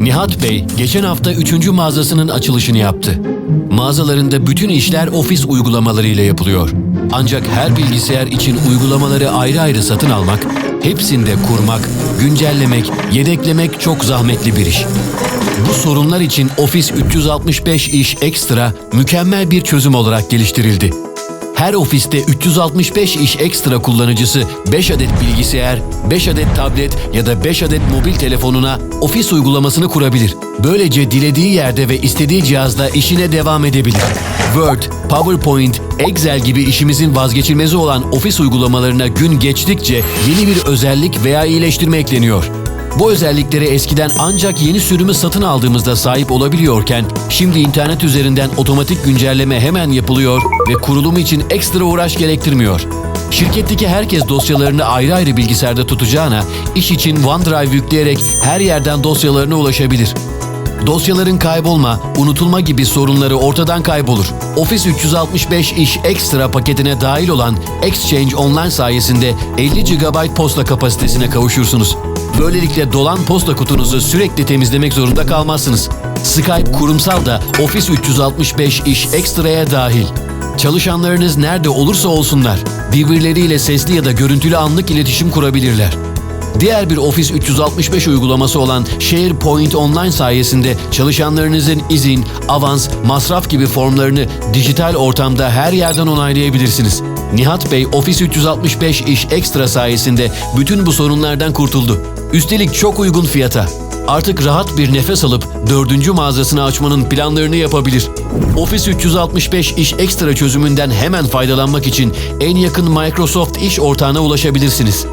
Nihat Bey geçen hafta 3. mağazasının açılışını yaptı. Mağazalarında bütün işler ofis uygulamaları ile yapılıyor. Ancak her bilgisayar için uygulamaları ayrı ayrı satın almak, hepsinde kurmak, güncellemek, yedeklemek çok zahmetli bir iş. Bu sorunlar için Office 365 iş ekstra mükemmel bir çözüm olarak geliştirildi. Her ofiste 365 iş ekstra kullanıcısı 5 adet bilgisayar, 5 adet tablet ya da 5 adet mobil telefonuna ofis uygulamasını kurabilir. Böylece dilediği yerde ve istediği cihazda işine devam edebilir. Word, PowerPoint, Excel gibi işimizin vazgeçilmezi olan ofis uygulamalarına gün geçtikçe yeni bir özellik veya iyileştirme ekleniyor. Bu özelliklere eskiden ancak yeni sürümü satın aldığımızda sahip olabiliyorken şimdi internet üzerinden otomatik güncelleme hemen yapılıyor ve kurulumu için ekstra uğraş gerektirmiyor. Şirketteki herkes dosyalarını ayrı ayrı bilgisayarda tutacağına iş için OneDrive yükleyerek her yerden dosyalarına ulaşabilir. Dosyaların kaybolma, unutulma gibi sorunları ortadan kaybolur. Office 365 iş ekstra paketine dahil olan Exchange Online sayesinde 50 GB posta kapasitesine kavuşursunuz. Böylelikle dolan posta kutunuzu sürekli temizlemek zorunda kalmazsınız. Skype kurumsal da Office 365 iş ekstraya dahil. Çalışanlarınız nerede olursa olsunlar, birbirleriyle sesli ya da görüntülü anlık iletişim kurabilirler. Diğer bir Office 365 uygulaması olan SharePoint Online sayesinde çalışanlarınızın izin, avans, masraf gibi formlarını dijital ortamda her yerden onaylayabilirsiniz. Nihat Bey Office 365 iş ekstra sayesinde bütün bu sorunlardan kurtuldu. Üstelik çok uygun fiyata. Artık rahat bir nefes alıp dördüncü mağazasını açmanın planlarını yapabilir. Office 365 iş ekstra çözümünden hemen faydalanmak için en yakın Microsoft iş ortağına ulaşabilirsiniz.